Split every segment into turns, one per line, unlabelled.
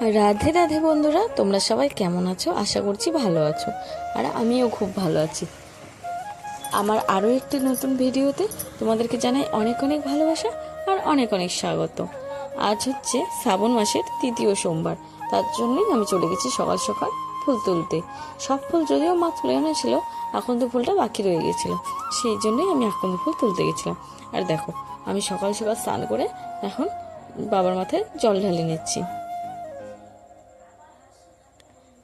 রাধে রাধে বন্ধুরা, তোমরা সবাই কেমন আছো? আশা করছি ভালো আছো। আর আমিও খুব ভালো আছি। আমার আরও একটি নতুন ভিডিওতে তোমাদেরকে জানাই অনেক অনেক ভালোবাসা আর অনেক অনেক স্বাগত। আজ হচ্ছে শ্রাবণ মাসের তৃতীয় সোমবার। তার জন্যই আমি চলে গেছি সকাল সকাল ফুল তুলতে। সব ফুল যদিও মা তুলে এনেছিল আকন্দ ফুলটা বাকি রয়ে গেছিল। সেই জন্যই আমি আকন্দ ফুল তুলতে গেছিলাম। আর দেখো, আমি সকাল সকাল স্নান করে এখন বাবার মাথায় জল ঢালিয়ে নিচ্ছি।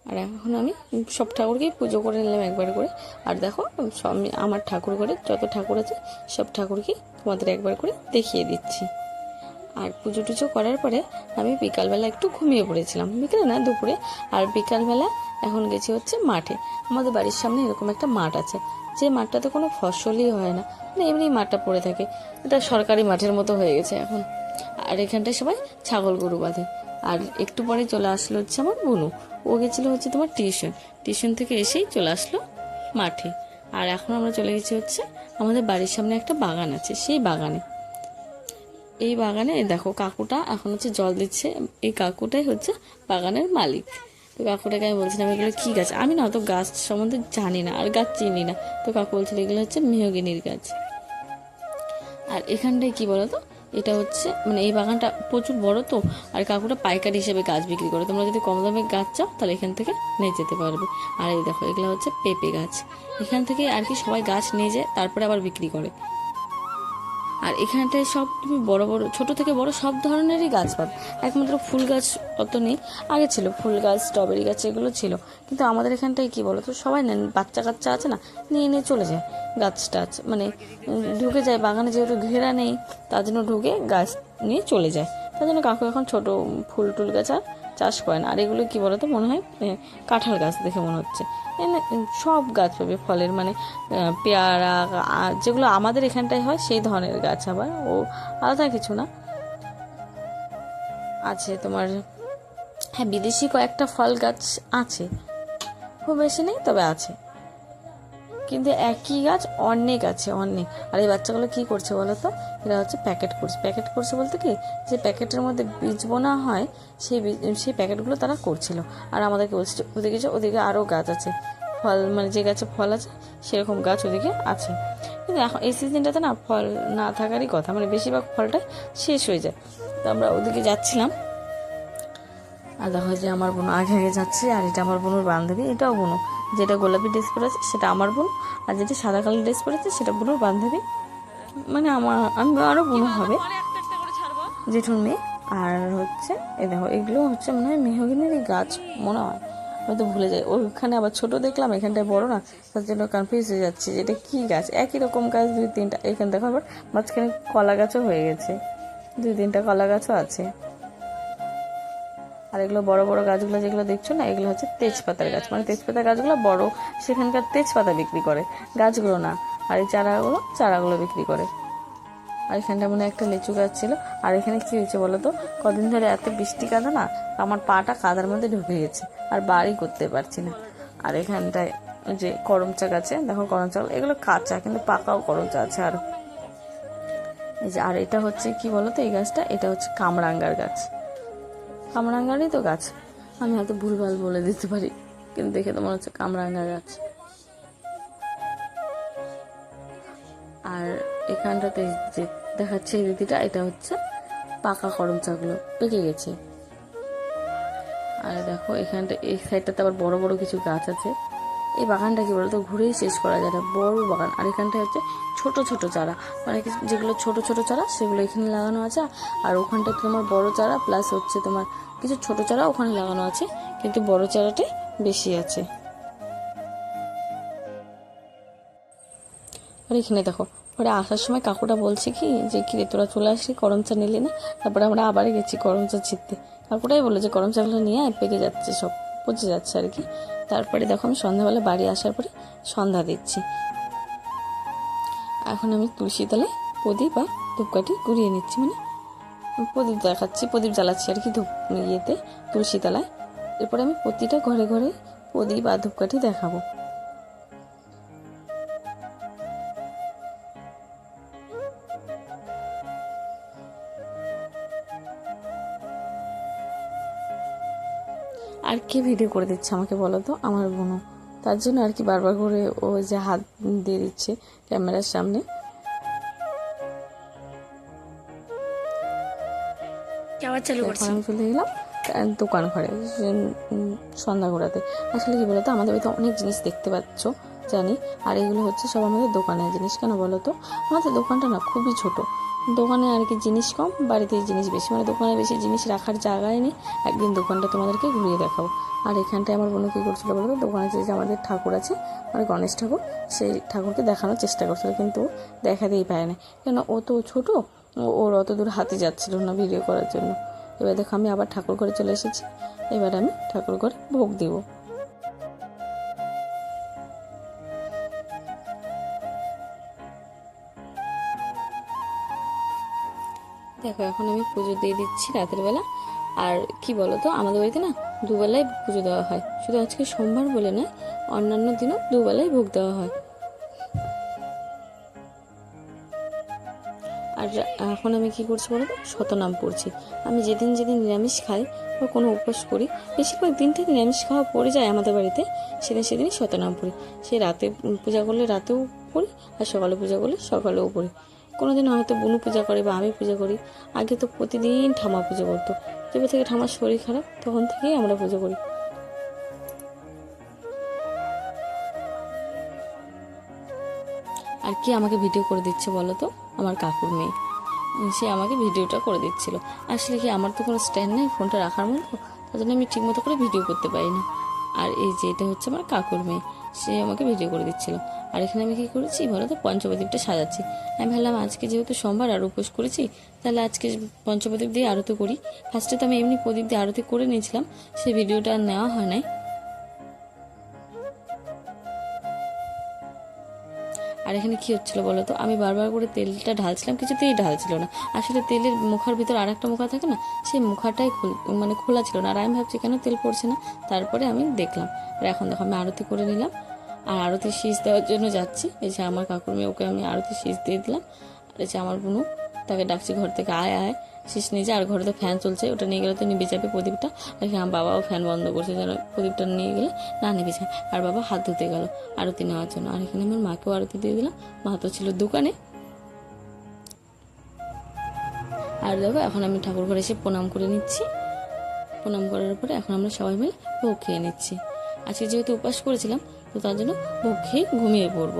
আর এখন আমি সব ঠাকুরকেই পুজো করে নিলাম একবার করে। আর দেখো আমার ঠাকুর ঘরে যত ঠাকুর আছে, সব ঠাকুরকেই তোমাদের একবার করে দেখিয়ে দিচ্ছি। আর পুজো টুজো করার পরে আমি বিকালবেলা একটু ঘুমিয়ে পড়েছিলাম বিকেলে না, দুপুরে। আর বিকালবেলা এখন গেছি হচ্ছে মাঠে। আমাদের বাড়ির সামনে এরকম একটা মাঠ আছে। যে মাঠটাতে কোনো ফসলই হয় না মানে এমনি মাঠটা পড়ে থাকে। এটা সরকারি মাঠের মতো হয়ে গেছে এখন। আর এখানটায় সবাই ছাগল গরু বাঁধে। আর একটু পরে চলে আসলো হচ্ছে আমার বুনু। ও গেছিল হচ্ছে তোমার টিউশন। টিউশন থেকে এসেই চলে আসলো মাঠে। আর এখন আমরা চলে গেছি হচ্ছে আমাদের বাড়ির সামনে একটা বাগান আছে, সেই বাগানে। এই বাগানে দেখো কাকুটা এখন হচ্ছে জল দিচ্ছে। এই কাকুটাই হচ্ছে বাগানের মালিক। তো কাকুটাকে আমি বলছিলাম, এগুলো কী গাছ? আমি না অত গাছ সম্বন্ধে জানি না আর গাছ চিনি না। তো কাকু বলছিল, এগুলো হচ্ছে মেহগিনির গাছ। আর এখানটায় কি বলতো? এটা হচ্ছে মানে এই বাগানটা প্রচুর বড় তো, আর কাকুটা পাইকারি হিসেবে গাছ বিক্রি করে। তোমরা যদি কম দামে গাছ চাও, তাহলে এখান থেকে নিয়ে যেতে পারবে। আর এই দেখো, এগুলো হচ্ছে পেঁপে গাছ। এখান থেকে আর কি সবাই গাছ নিয়ে যায়, তারপরে আবার বিক্রি করে। আর এখানটায় সব তুমি বড় বড়, ছোট থেকে বড় সব ধরনেরই গাছ পাবে। একমাত্র ফুল গাছ অত নেই। আগে ছিল ফুল গাছ, স্ট্রবেরি গাছ, এগুলো ছিল। কিন্তু আমাদের এখানটায় কি বলো তো সবাই নেন, বাচ্চা কাচ্চা আছে না, নিয়ে নিয়ে চলে যায় গাছ টাছ মানে ঢুকে যায়, বাগানে যেহেতু ঘেরা নেই, তার জন্য ঢুকে গাছ নিয়ে চলে যায়। তার জন্য কাকু এখন ছোট ফুল টুল গাছ আর চাষ করেন। আর এগুলো কি তো মনে হয় কাঁঠাল গাছ দেখে মনে হচ্ছে। সব গাছ পাবে, ফলের মানে পেয়ারা যেগুলো আমাদের এখানটায় হয়, সেই ধরনের গাছ আবার, ও, আলাদা কিছু না। আছে তোমার হ্যাঁ বিদেশি কয়েকটা ফল গাছ আছে। খুব বেশি নেই, তবে আছে। কিন্তু একই গাছ অনেক আছে, অনেক। আর এই বাচ্চাগুলো কি করছে বলো তো? এরা হচ্ছে প্যাকেট করছে। প্যাকেট করছে বলতে কি? যে প্যাকেটের মধ্যে বীজ বোনা হয়, সেই বীজ, সেই প্যাকেটগুলো তারা করছিল। আর আমাদেরকে বলছে, ওদিকে যে ওদিকে আরও গাছ আছে। ফল মানে যে গাছে ফল আছে, সেরকম গাছ ওদিকে আছে। কিন্তু এখন এই সিজনটাতে না ফল না থাকারই কথা। মানে বেশিরভাগ ফলটা শেষ হয়ে যায়। তো আমরা ওদিকে যাচ্ছিলাম। আর দেখা যে আমার বোন আগে আগে যাচ্ছে, আর এটা আমার বোনের বান্ধবী, এটাও বোনও। যেটা গোলাপি ড্রেস পরেছে, সেটা আমার বোন। আর যেটা সাদা কালার ড্রেস পরেছে, সেটা বোনের বান্ধবী। মানে আমার, আমি আরও বোনও হবে। জেঠুর মেয়ে। আর হচ্ছে, এ দেখো, এগুলো হচ্ছে মনে হয় মেহগিনের এই গাছ, মনে হয়। হয়তো ভুলে যাই। ওখানে আবার ছোট দেখলাম, এখানটায় বড় না। তার জন্য কনফিউজ হয়ে যাচ্ছে যে এটা কী গাছ? একই রকম গাছ, দুই তিনটা, এখানে দেখো আবার মাঝখানে কলা গাছও হয়ে গেছে। দুই তিনটা কলা গাছও আছে। আর এগুলো বড় বড় গাছগুলো যেগুলো দেখছ না, এগুলো হচ্ছে তেজপাতার গাছ। মানে তেজপাতার গাছগুলো বড়, সেখানকার তেজপাতা বিক্রি করে। গাছগুলো না, আর এই চারাগুলো চারাগুলো বিক্রি করে। আর এখানটা মনে একটা লিচু গাছ ছিল। আর এখানে কি হয়েছে বলো তো? কদিন ধরে এত বৃষ্টি কাদা না, আমার পাটা কাদার মধ্যে ঢুকে গেছে। আর বাড়ি করতে পারছি না। আর এখানটায় যে করমচা গাছে, দেখো করমচা, এগুলো কাঁচা, কিন্তু পাকাও করমচা আছে আরও। এই যে, আর এটা হচ্ছে কি বলো তো এই গাছটা? এটা হচ্ছে কামরাঙ্গার গাছ। কামরাঙ্গারই তো গাছ। আমি হয়তো ভুলভাল বলে দিতে পারি, কিন্তু দেখে তো মনে হচ্ছে কামরাঙ্গা গাছ। আর এখানটাতে যে দেখাচ্ছে এই দিদিটা, এটা হচ্ছে পাকা করম চাগুলো পেকে গেছে। আর দেখো, এখানটা, এই সাইডটাতে আবার বড় বড় কিছু গাছ আছে। এই বাগানটা কি বলতো ঘুরেই শেষ করা যায় না। বড় বাগান। আর এখানটায় হচ্ছে ছোট ছোট চারা। মানে যেগুলো ছোট ছোট চারা, সেগুলো এখানে লাগানো আছে। আর ওখানটা তোমার বড় চারা প্লাস হচ্ছে তোমার কিছু ছোট চারা ওখানে লাগানো আছে। কিন্তু বড় চারাটাই বেশি আছে। আর এখানে দেখো, পরে আসার সময় কাকুটা বলছে কি, যে কিরে, তোরা চলে আসলি, করম চা নিলি না? তারপরে আমরা আবার গেছি করম চা ছিটতে। কাকুটাই বলে যে, করম চাগুলো নিয়ে পেকে যাচ্ছে সব, পচে যাচ্ছে আর কি। তারপরে দেখো আমি সন্ধ্যাবেলা বাড়ি আসার পরে সন্ধ্যা দিচ্ছি। এখন আমি তুলসী তলায় প্রদীপ বা ধূপকাঠি ঘুরিয়ে নিচ্ছি। মানে প্রদীপ দেখাচ্ছি, প্রদীপ জ্বালাচ্ছি আর কি ধূপ ইয়েতে, তুলসী তলায়। এরপরে আমি প্রতিটা ঘরে ঘরে প্রদীপ আর ধূপকাঠি দেখাবো। কে ভিডিও করে দিচ্ছে আমাকে বলো তো? আমার বোনও। তার জন্য আর কি বারবার করে ও যে হাত দিয়ে দিচ্ছে ক্যামেরার সামনে। আমি চলে গেলাম দোকান ঘরে সন্ধ্যা ঘোরাতে। আসলে কি বলতো আমাদের বাড়িতে অনেক জিনিস দেখতে পাচ্ছ জানি। আর এগুলো হচ্ছে সব আমাদের দোকানের জিনিস কেন বলো তো? আমাদের দোকানটা না খুবই ছোট। দোকানে আর কি জিনিস কম, বাড়িতে জিনিস বেশি। মানে দোকানে বেশি জিনিস রাখার জায়গায় নেই। একদিন দোকানটা তোমাদেরকে ঘুরিয়ে দেখাবো। আর এখানটায় আমার বোন কী করছিল বলো তো দোকানে যে আমাদের ঠাকুর আছে মানে গণেশ ঠাকুর, সেই ঠাকুরকে দেখানোর চেষ্টা করছিল, কিন্তু দেখাতেই পায় না কেন, ও তো ছোটো, ওর অত দূর হাতে যাচ্ছিল না ভিডিও করার জন্য। এবার দেখো, আমি আবার ঠাকুর ঘরে চলে এসেছি। এবার আমি ঠাকুর ঘরে ভোগ দিব। দেখো, এখন আমি পুজো দিয়ে দিচ্ছি রাতের বেলা। আর কি বলো তো আমাদের বাড়িতে না দুবেলায় পুজো দেওয়া হয়। শুধু আজকে সোমবার বলে নয়, অন্যান্য দিনও দুবেলায় ভোগ দেওয়া হয়। আর এখন আমি কি করছি বলো শতনাম পড়ছি। আমি যেদিন যেদিন নিরামিষ খাই বা কোনো উপোস করি বেশিরভাগ দিনটা নিরামিষ খাওয়া পড়ে যায় আমাদের বাড়িতে, সেদিন সেদিনই শতনাম পড়ি। সে রাতে পূজা করলে রাতেও পড়ি, আর সকালে পূজা করলে সকালেও পড়ি। কোনো দিন হয়তো বুনু পূজা করে বা আমি পূজা করি, আগে তো প্রতিদিন ঠামা পুজো করতো। যেবে থেকে ঠামার শরীর খারাপ, তখন থেকেই আমরা পুজো করি। আর কি আমাকে ভিডিও করে দিচ্ছে বলো তো? আমার কাকুর মেয়ে। সে আমাকে ভিডিওটা করে দিচ্ছিল। আসলে কি আমার তো কোনো স্ট্যান্ড নেই, ফোনটা রাখার মতো? তার জন্য আমি ঠিকমতো করে ভিডিও করতে পারি না। আর এই যে এটা হচ্ছে আমার কাকুর মেয়ে। সে আমাকে ভিডিও করে দিচ্ছিল। আর এখানে আমি কী করেছি? বলো তো, পঞ্চপ্রদীপটা সাজাচ্ছি। আমি ভাবলাম, আজকে যেহেতু সোমবার আর উপোস করেছি, তাহলে আজকে পঞ্চপ্রদীপ দিয়ে আরতি করি। ফার্স্টে তো আমি এমনি প্রদীপ দিয়ে আরতি করে নিয়েছিলাম। সেই ভিডিওটা নেওয়া হয় নাই। আর এখানে কী হচ্ছিল বলো তো? আমি বারবার করে তেলটা ঢালছিলাম, কিছুতেই ঢালছিল না। আসলে তেলের মুখার ভিতর আর একটা মুখা থাকে না, সেই মুখাটাই মানে খোলা ছিল না। আর আমি ভাবছি, কেন তেল পড়ছে না? তারপরে আমি দেখলাম। আর এখন দেখো, আমি আরতি করে নিলাম। আর আরতি শীষ দেওয়ার জন্য যাচ্ছি। এই যে আমার কাকুর মেয়ে, ওকে আমি আরতি শীষ দিয়ে দিলাম। আর এই যে আমার বোনু, তাকে ডাকছি, ঘর থেকে আয় আয়। শীষ যা আর ঘরে তো ফ্যান চলছে, ওটা নিয়ে গেলে তো নিভে যাবে প্রদীপটা। আর আমার বাবাও ফ্যান বন্ধ করছে, যেন প্রদীপটা নিয়ে গেলে না নিভে যায়। আর বাবা হাত ধুতে গেল আরতি নেওয়ার জন্য। আর এখানে আমার মাকেও আরতি দিয়ে দিলাম। মা তো ছিল দোকানে। আর দেখো, এখন আমি ঠাকুর ঘরে এসে প্রণাম করে নিচ্ছি। প্রণাম করার পরে এখন আমরা সবাই মিলে ভোগ খেয়ে নিচ্ছি। আজকে যেহেতু উপাস করেছিলাম, তো তার জন্য ভোগ খেয়ে ঘুমিয়ে পড়ব।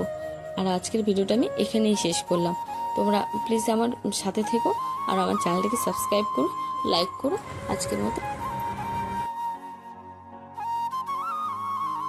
আর আজকের ভিডিওটা আমি এখানেই শেষ করলাম। তোমরা প্লিজ আমার সাথে থেকো আর আমার চ্যানেলটিকে সাবস্ক্রাইব করো লাইক করো। আজকের মতো